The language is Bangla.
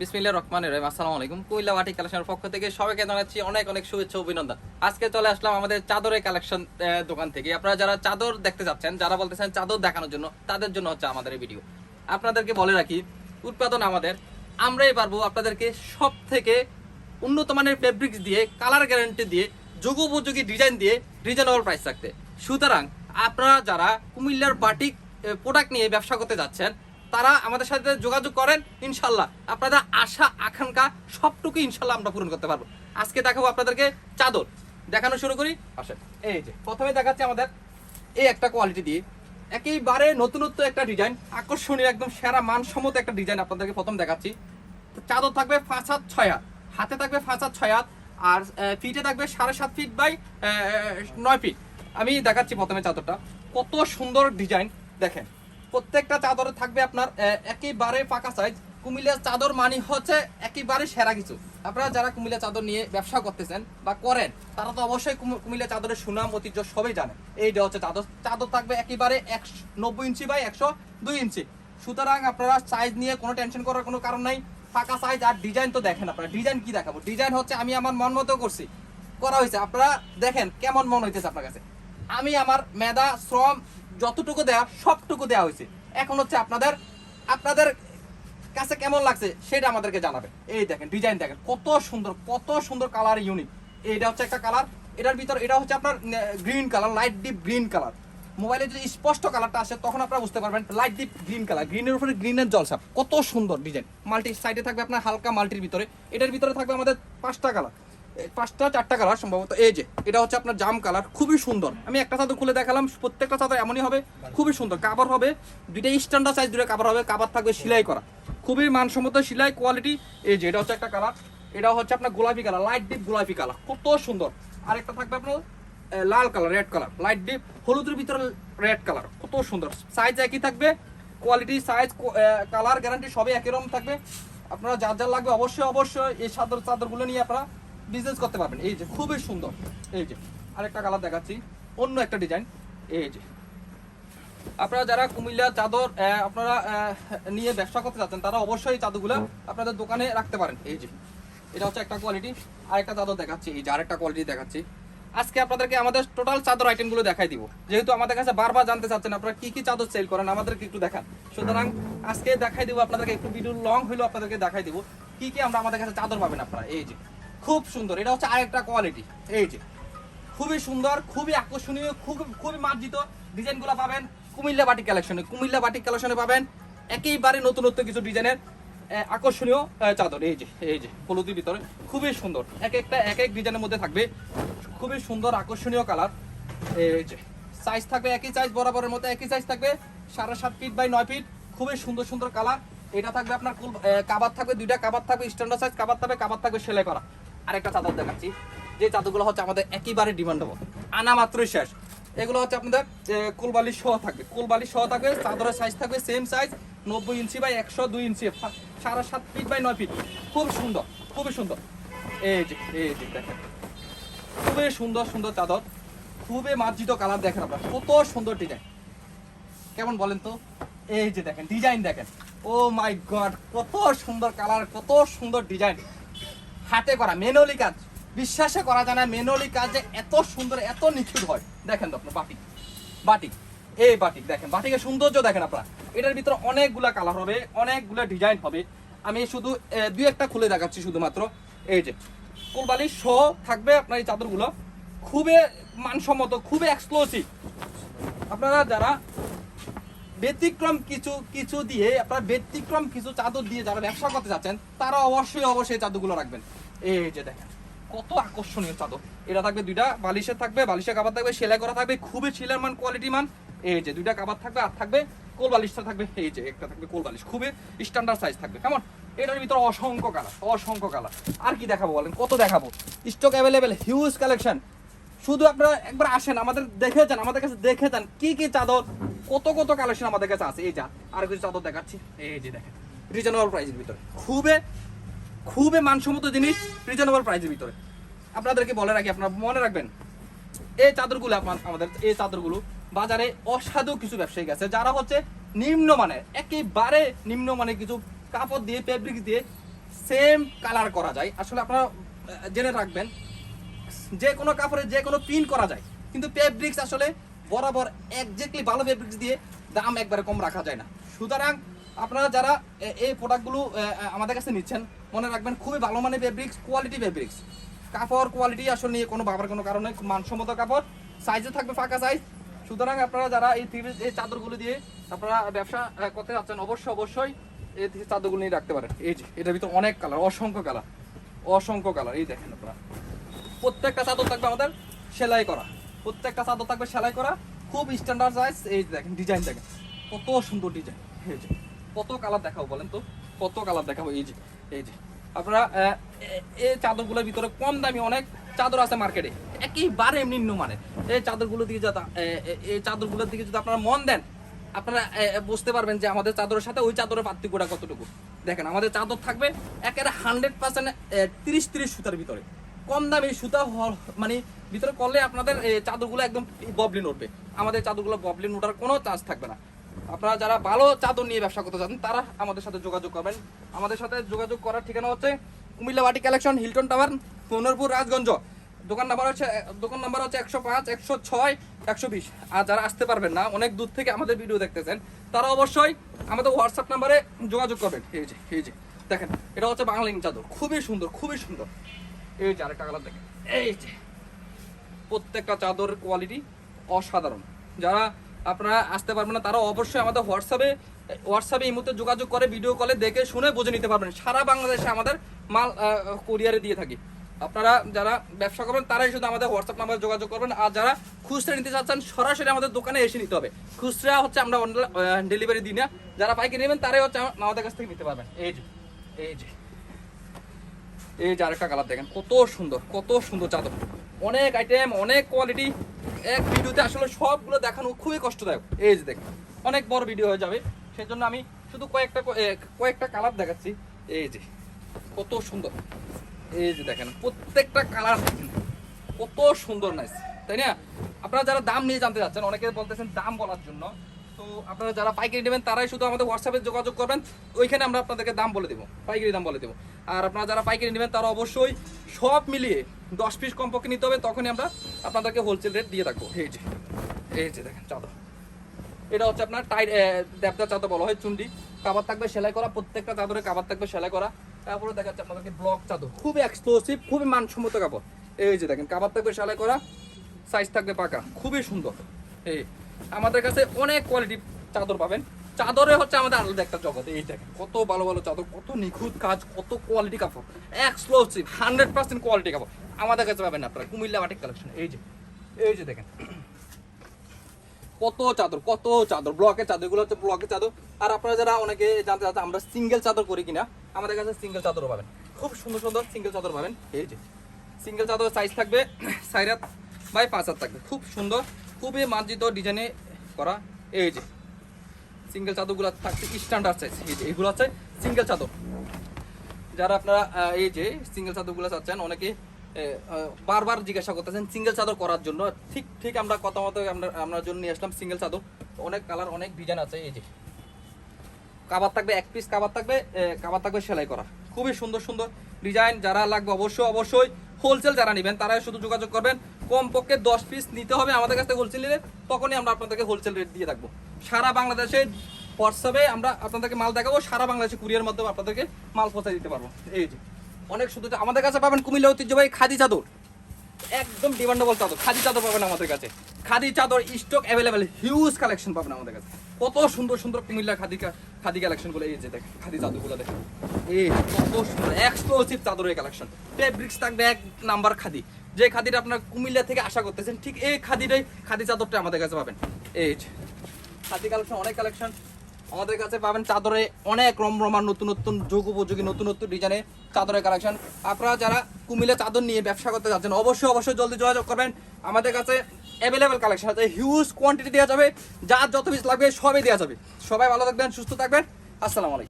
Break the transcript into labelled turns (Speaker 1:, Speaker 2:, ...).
Speaker 1: বিসমিল্লাহ রহমান রহিম, আসসালামু আলাইকুম। কুইল্লা বাটি কালেকশনের পক্ষ থেকে সবাইকে জানাচ্ছি অনেক অনেক শুভেচ্ছা অভিনন্দন। আজকে চলে আসলাম আমাদের চাদরের কালেকশন দোকান থেকে। আপনারা যারা চাদর দেখতে যাচ্ছেন, যারা বলতেছেন চাদর দেখানোর জন্য, তাদের জন্য হচ্ছে আমাদের এই ভিডিও। আপনাদেরকে বলে রাখি, উৎপাদন আমাদের, আমরাই পারব আপনাদেরকে সব থেকে উন্নত মানের ফেব্রিক্স দিয়ে কালার গ্যারান্টি দিয়ে, যুগোপযোগী ডিজাইন দিয়ে রিজনেবল প্রাইস রাখতে সুতরাং আপনারা যারা কুমিল্লার বাটিক প্রোডাক্ট নিয়ে ব্যবসা করতে যাচ্ছেন তারা আমাদের সাথে যোগাযোগ করেন, ইনশাল্লাহ। আপনাদের আশা, আকাঙ্ক্ষা সবটুকু ইনশাল্লাহ আমরা পূরণ করতে পারব। আজকে দেখাবো আপনাদেরকে চাদর। দেখানো শুরু করি, আসেন। এই যে, প্রথমে দেখাচ্ছি আমাদের এই একটা কোয়ালিটি দিয়ে। একেবারে নতুনত্ব একটা ডিজাইন আকর্ষণীয়, একদম সেরা, মানসম্মত একটা ডিজাইন আপনাদেরকে প্রথম দেখাচ্ছি। চাদর থাকবে পাঁচ হাত, ছয় হাত। হাতে থাকবে পাঁচ হাত, ছয় হাত। আর ফিটে থাকবে সাড়ে সাত ফিট বাই নয় ফিট আমি দেখাচ্ছি প্রথমে চাদরটা। কত সুন্দর ডিজাইন দেখেন। প্রত্যেকটা চাদরে থাকবে আপনার একেবারে ফাঁকা সাইজ কুমিল্লার চাদর মানি হচ্ছে একেবারে সেরা কিছু। আপনারা যারা কুমিল্লা চাদর নিয়ে ব্যবসা করতেছেন বা করেন, তারা তো অবশ্যই কুম- কুমিল্লা চাদরের সুনাম, ঐতিহ্য সবাই জানে এইটা হচ্ছে চাদর। চাদর থাকবে একেবারে একশো, নব্বই ইঞ্চি বাই একশো দুই ইঞ্চি। সুতরাং আপনারা সাইজ নিয়ে কোনো টেনশন করার কোনো কারণ নাই। ফাঁকা সাইজ আর ডিজাইন তো দেখেন আপনারা। ডিজাইন কি দেখাবো? ডিজাইন হচ্ছে আমি আমার মন মতো করছি। করা হয়েছে। আপনারা দেখেন কেমন মন হইতেছে আপনার কাছে। আমি আমার মেধা, শ্রম যতটুকু দেওয়া সবটুকু দেওয়া হয়েছে। এখন হচ্ছে আপনাদের আপনাদের কাছে কেমন লাগছে সেটা আমাদেরকে জানাবে এই দেখেন ডিজাইন দেখেন, কত সুন্দর কত সুন্দর কালার ইউনিক এইটা হচ্ছে একটা কালার এটার ভিতর, এটা হচ্ছে আপনার green colour light deep green colour মোবাইলে যদি স্পষ্ট কালারটা আসে, তখন আপনারা বুঝতে পারবেন লাইট ডিপ গ্রিন কালার গ্রিনের উপরে গ্রিনের জলসাপ। কত সুন্দর ডিজাইন মাল্টি সাইডে থাকবে আপনার হালকা মাল্টির ভিতরে, এটার ভিতরে থাকবে আমাদের পাঁচটা কালার পাঁচটা, চারটা কালার সম্ভবত। এই যে, এটা হচ্ছে আপনার জাম কালার খুবই সুন্দর। আমি একটা চাদর খুলে দেখালাম, প্রত্যেকটা চাদর এমনই হবে, খুবই সুন্দর। কাবার হবে দুইটা স্ট্যান্ডার্ড সাইজ দুটো কাবার হবে কাবার থাকবে সেলাই করা। খুবই মানসম্মত সেলাই কোয়ালিটি এই যে, এটা হচ্ছে একটা কালার এটা হচ্ছে আপনার গোলাপি কালার লাইট ডিপ গোলাপি কালার কত সুন্দর। আরেকটা থাকবে আপনার লাল colour red colour light deep হলুদের ভিতরে রেড কালার কত সুন্দর। সাইজ একই থাকবে কোয়ালিটি সাইজ কালার গ্যারান্টি সবই একই রকম থাকবে। আপনারা যার যার লাগবে অবশ্যই অবশ্যই এই চাদর চাদরগুলো নিয়ে আপনারা বিজনেস করতে পারবেন। এই যে খুবই সুন্দর। এই যে আরেকটা কালার দেখাচ্ছি, অন্য একটা ডিজাইন এই যে আপনারা যারা কুমিল্লা চাদর আপনারা নিয়ে ব্যবসা করতে যাচ্ছেন, তারা অবশ্যই চাদরগুলো আপনাদের দোকানে রাখতে পারেন। এই যে এটা হচ্ছে একটা কোয়ালিটি আর একটা চাদর দেখাচ্ছি, এই যে আরেকটা কোয়ালিটি দেখাচ্ছি। আজকে আপনাদেরকে আমাদের টোটাল চাদর আইটেমগুলো দেখাই দিব। যেহেতু আমাদের কাছে বারবার জানতে চাচ্ছেন, আপনারা কি কি চাদর সেল করেন, আমাদেরকে একটু দেখান। সুতরাং আজকে দেখাই দিব আপনাদেরকে, একটু ভিডিও লং হইলেও আপনাদেরকে দেখাই দিব। কি কি আমরা আমাদের কাছে চাদর পাবেন আপনারা? এই যে খুব সুন্দর। এটা হচ্ছে আরেকটা কোয়ালিটি এই যে, খুবই সুন্দর, খুবই আকর্ষণীয়, খুব, খুবই মার্জিত ডিজাইনগুলো পাবেন কুমিল্লা বাটিক কালেকশনে কুমিল্লা বাটিক কালেকশনে পাবেন একেবারে নতুনত্ব কিছু ডিজাইনের আকর্ষণীয় চাদর। এই যে এই যে, হলুদের ভিতরে। খুবই সুন্দর। এক একটা, এক এক ডিজাইনের মধ্যে থাকবে। খুবই সুন্দর, আকর্ষণীয় কালার এই যে সাইজ থাকবে একই সাইজ বরাবরের মতো একই সাইজ থাকবে। সাড়ে সাত ফিট বাই নয় ফিট খুবই সুন্দর সুন্দর কালার এটা থাকবে আপনার কাবার থাকবে, দুইটা কাবার থাকবে স্ট্যান্ডার্ড সাইজ কাবার থাকবে কাবার থাকবে সেলাই করা। আরেকটা চাদর দেখাচ্ছি। যে চাদরগুলো হচ্ছে আমাদের একেবারে ডিমান্ডেবল। আনা মাত্রই শেষ। এগুলো হচ্ছে আপনাদের কুলবালি সহ থাকবে কুলবালি সহ থাকবে চাদরের সাইজ থাকবে সেম সাইজ নব্বই ইঞ্চি বাই একশো দুই ইঞ্চি সাড়ে সাত ফিট বাই নয় ফিট খুব সুন্দর, খুবই সুন্দর। এই যে এই যে দেখেন। খুবই সুন্দর সুন্দর চাদর। খুবই মার্জিত কালার দেখেন আপনার। কত সুন্দর ডিজাইন কেমন বলেন তো? এই যে দেখেন ডিজাইন দেখেন। ও মাই গড কত সুন্দর কালার, কত সুন্দর ডিজাইন হাতে করা, মেনলি কাজ। বিশ্বাসে করা যায় না, মেনলি কাজে এত সুন্দর, এত নিখুঁত হয়। দেখেন তো আপনার বাটিক বাটিক এই বাটিক দেখেন বাটিকের সৌন্দর্য দেখেন আপনারা। এটার ভিতরে অনেকগুলা কালার হবে, অনেকগুলা ডিজাইন হবে। আমি শুধু দুই একটা খুলে দেখাচ্ছি শুধুমাত্র। এই যে কোলবালি শো থাকবে আপনার এই চাদরগুলো। খুবই মানসম্মত, খুবই এক্সক্লুসিভ আপনারা যারা ব্যতিক্রম কিছু কিছু দিয়ে, আপনারা ব্যতিক্রম কিছু চাদর দিয়ে যারা ব্যবসা করতে যাচ্ছেন, তারা অবশ্যই অবশ্যই চাদরগুলো রাখবেন। এই যে দেখেন, কত আকর্ষণীয় চাদর। এটা থাকবে দুইটা, বালিশের থাকবে বালিশের কাবার থাকবে, সেলাই করা থাকবে, খুবই ছিলের মান কোয়ালিটি মান। এই যে দুইটা কাবার থাকবে, আর থাকবে কোল বালিশটা থাকবে, এই যে একটা থাকবে কোল বালিশ, খুবই স্ট্যান্ডার্ড সাইজ থাকবে, কেমন? এটার ভিতরে অসংখ্য কালার অসংখ্য কালার আর কি দেখাবো বলেন? কত দেখাবো? স্টক অ্যাভেলেবেল হিউজ কালেকশন শুধু আপনারা একবার আসেন, আমাদের দেখে যান, আমাদের কাছে দেখে যান, কি কি চাদর, কত কত কালেকশন আমাদের কাছে আছে। এই যা আর কিছু চাদর দেখাচ্ছি। এই যে দেখেন রিজনেবল প্রাইসের ভিতরে। খুবই খুবই মানসম্মত জিনিস রিজনেবল প্রাইসের ভিতরে। আপনাদেরকে বলে রাখি, আপনারা মনে রাখবেন, এই চাদরগুলো আমাদের এই চাদরগুলো বাজারে অসাধু কিছু ব্যবসায়ী আছে, যারা হচ্ছে নিম্নমানের, একেবারে নিম্নমানের কিছু কাপড় দিয়ে ফেব্রিক দিয়ে সেম কালার করা যায়। আসলে আপনারা জেনে রাখবেন, যে কোনো কাপড়ে যে কোনো প্রিন্ট করা যায়, কিন্তু ফেব্রিক্স আসলে বরাবর একজাক্টলি ভালো ফেব্রিক্স দিয়ে দাম একবারে কম রাখা যায় না। সুতরাং আপনারা যারা এই প্রোডাক্টগুলো আমাদের কাছে নিচ্ছেন, মনে রাখবেন খুবই ভালো মানের ফেব্রিক্স কোয়ালিটি ফেব্রিক্স কাপড় কোয়ালিটি আসলে নিয়ে কোনো ভাবার কোনো কারণে, মানসম্মত কাপড় সাইজে থাকবে ফাঁকা সাইজ সুতরাং আপনারা যারা এই থ্রি এই চাদরগুলো দিয়ে আপনারা ব্যবসা করতে যাচ্ছেন, অবশ্যই অবশ্যই এই চাদরগুলো নিয়ে রাখতে পারেন। এই যে, এটার ভিতরে অনেক কালার অসংখ্য কালার অসংখ্য কালার এই দেখেন আপনারা। প্রত্যেকটা চাদর থাকবে আমাদের সেলাই করা, প্রত্যেকটা চাদর থাকবে সেলাই করা, খুব স্ট্যান্ডার্ড সাইজ এই দেখেন ডিজাইন দেখেন, কত সুন্দর ডিজাইন এই যে। কত কালার দেখাবো বলেন তো? কত কালার দেখাবো? এই যে এই যে। আপনারা এই চাদরগুলোর ভিতরে কম দামি অনেক চাদর আছে মার্কেটে। একেবারে নিম্ন মানে এই চাদরগুলো দিয়ে যাতে এই চাদরগুলোর দিকে যদি আপনারা মন দেন, আপনারা বুঝতে পারবেন যে আমাদের চাদরের সাথে ওই চাদরের পার্থক্যটা কতটুকু। দেখেন, আমাদের চাদর থাকবে একেবারে হান্ড্রেড পার্সেন্ট তিরিশ তিরিশ সুতার ভিতরে। কম দামি সুতা মানে ভিতরে করলে আপনাদের চাদরগুলো একদম ববলিন উঠবে আমাদের চাদরগুলো ববলিন ওঠার কোনো চান্স থাকবে না। আপনারা যারা ভালো চাদর নিয়ে ব্যবসা করতে চান, তারা আমাদের সাথে যোগাযোগ করবেন। আমাদের সাথে যোগাযোগ করার ঠিকানা হচ্ছে কুমিল্লা বাটি collection, Hilton tower, Punarpur Rajganj. দোকান নাম্বার হচ্ছে, দোকান নাম্বার হচ্ছে একশো পাঁচ, একশো ছয়, একশো বিশ। আর যারা আসতে পারবেন না, অনেক দূর থেকে আমাদের ভিডিও দেখতেছেন, তারা অবশ্যই আমাদের হোয়াটসঅ্যাপ নাম্বারে যোগাযোগ করবেন। এই যে এই যে, দেখেন, এটা হচ্ছে বাংলিং চাদর। খুবই সুন্দর খুবই সুন্দর। এই যে আরেকটা কালার দেখেন। এই যে, প্রত্যেকটা চাদর কোয়ালিটি অসাধারণ। যারা আপনারা আসতে পারবেন না। তারা অবশ্যই আমাদের হোয়াটসঅ্যাপে হোয়াটসঅ্যাপে এই মুহূর্তে যোগাযোগ করে ভিডিও কলে দেখে শুনে বুঝে নিতে পারবেন। সারা বাংলাদেশে আমাদের মাল কোরিয়ারে দিয়ে থাকি। আপনারা যারা ব্যবসা করবেন, তারাই শুধু আমাদের হোয়াটসঅ্যাপ নাম্বারে যোগাযোগ করবেন। আর যারা খুচরা নিতে চাচ্ছেন, সরাসরি আমাদের দোকানে এসে নিতে হবে। খুচরা হচ্ছে আমরা ডেলিভারি দিই না। যারা পাইকারি নেবেন, তারাই হচ্ছে আমাদের কাছ থেকে নিতে পারবেন। এই যে এই যে এই যে আরেকটা কালার দেখেন। কত সুন্দর কত সুন্দর চাদর। অনেক আইটেম অনেক কোয়ালিটি এক ভিডিওতে আসলে সবগুলো দেখানো খুবই কষ্টদায়ক। এই যে দেখেন, অনেক বড় ভিডিও হয়ে যাবে। সেই জন্য আমি শুধু কয়েকটা কয়েকটা কালার দেখাচ্ছি। এই যে, কত সুন্দর। এই যে দেখেন, প্রত্যেকটা কালার দেখেন। কত সুন্দর নাইস তাই না? আপনারা যারা দাম নিয়ে জানতে চাচ্ছেন অনেকে বলতেছেন দাম বলার জন্য। তো আপনারা যারা পাইকারি নেবেন, তারাই শুধু আমাদের হোয়াটসঅ্যাপে যোগাযোগ করবেন। ওইখানে আমরা আপনাদেরকে দাম বলে দেবো। পাইকারি দাম বলে দেবো। আর আপনারা যারা পাইকারি নেবেন, তারা অবশ্যই সব মিলিয়ে দশ পিস কমপক্ষে নিতে হবে, তখনই আমরা আপনাদেরকে হোলসেল রেট দিয়ে থাকব এই যে এই যে দেখেন চাদর। এটা হচ্ছে আপনার টাইট দেবদার চাদর বলা হয়, চুন্ডি। কাবার থাকবে সেলাই করা, প্রত্যেকটা চাদরে কাবার থাকবে সেলাই করা। তারপরে দেখা যাচ্ছে আপনাদেরকে ব্লক চাদর। খুবই এক্সক্লুসিভ খুবই মানসম্মত কাপড়। এই যে দেখেন, কাবার থাকবে সেলাই করা সাইজ থাকবে পাকা, খুবই সুন্দর। এই, আমাদের কাছে অনেক কোয়ালিটি চাদর পাবেন। চাদরে হচ্ছে আমাদের আলাদা একটা জগৎ, এই দেখেন, কত ভালো ভালো চাদর, কত নিখুঁত কাজ, কত কোয়ালিটি কাপড় এক্সক্লুসিভ হান্ড্রেড পার্সেন্ট কোয়ালিটি কাপড়। আমাদের কাছে পাবেন আপনারা, কুমিল্লা বাটিক কালেকশন এই যে এই যে দেখেন। কত চাদর কত চাদর, ব্লকের চাদর, এগুলো হচ্ছে ব্লকের চাদর। আর আপনারা যারা অনেকে জানতে চাচ্ছেন আমরা সিঙ্গেল চাদর করি কিনা, আমাদের কাছে সিঙ্গেল চাদরও পাবেন। খুব সুন্দর সুন্দর সিঙ্গেল চাদর পাবেন, এই যে। সিঙ্গেল চাদর সাইজ থাকবে সাইরাত বাই পাঁচ হাত থাকবে। খুব সুন্দর, খুবই মার্জিত ডিজাইনে করা, এই যে। সিঙ্গেল চাদরগুলো থাকছে স্ট্যান্ডার্ড সাইজ এই যে এগুলো হচ্ছে সিঙ্গেল চাদর। যারা আপনারা এই যে সিঙ্গেল চাদরগুলো চাচ্ছেন, অনেকে বারবার জিজ্ঞাসা করতেছেন সিঙ্গেল চাদর করার জন্য। ঠিক ঠিক আমরা কথা মতো আমরা জন্য নিয়ে আসলাম সিঙ্গেল চাদর। অনেক কালার অনেক ডিজাইন আছে, এই যে। কাবার থাকবে, এক পিস কাবার থাকবে কাবার থাকবে সেলাই করা। খুবই সুন্দর সুন্দর ডিজাইন যারা লাগবে অবশ্যই অবশ্যই হোলসেল যারা নেবেন তারা শুধু যোগাযোগ করবেন। কমপক্ষে দশ পিস নিতে হবে আমাদের কাছ থেকে হোলসেল নিলে, তখনই আমরা আপনাদেরকে হোলসেল রেট দিয়ে রাখব। সারা বাংলাদেশে হোয়াটসঅ্যাপে আমরা আপনাদেরকে মাল দেখাবো, সারা বাংলাদেশে কুরিয়ার মাধ্যমে আপনাদেরকে মাল পৌঁছে দিতে পারব। এই যে, অনেক শুধু আমাদের কাছে পাবেন কুমিল্লা ঐতিহ্যবাহী খাদি চাদর। একদম ডিমান্ডেবল চাদর, খাদি চাদর পাবেন আমাদের কাছে। খাদি চাদর স্টক অ্যাভেলেবেল হিউজ কালেকশন পাবেন আমাদের কাছে। কত সুন্দর সুন্দর কুমিল্লা খাদি খাদি কালেকশনগুলো এই যে দেখেন, খাদি চাদরগুলো দেখেন। এই কত সুন্দর এক্সক্লুসিভ চাদরের কালেকশন ফেব্রিক্স থাকবে এক নাম্বার খাদি। যে খাদিটা আপনার কুমিল্লা থেকে আশা করতেছেন, ঠিক এই খাদিটাই, খাদি চাদরটা আমাদের কাছে পাবেন। এই খাদি কালেকশন অনেক কালেকশন আমাদের কাছে পাবেন চাদরে অনেক রমরমার নতুন নতুন যুগ উপযোগী নতুন নতুন ডিজাইনে চাদরের কালেকশন আপনারা যারা কুমিলে চাদর নিয়ে ব্যবসা করতে যাচ্ছেন, অবশ্যই অবশ্যই জলদি যোগাযোগ করবেন। আমাদের কাছে অ্যাভেলেবেল কালেকশন আছে হিউজ কোয়ান্টিটি দেওয়া যাবে। যার যত পিস লাগবে সবই দেওয়া যাবে। সবাই ভালো থাকবেন, সুস্থ থাকবেন। আসসালামু আলাইকুম।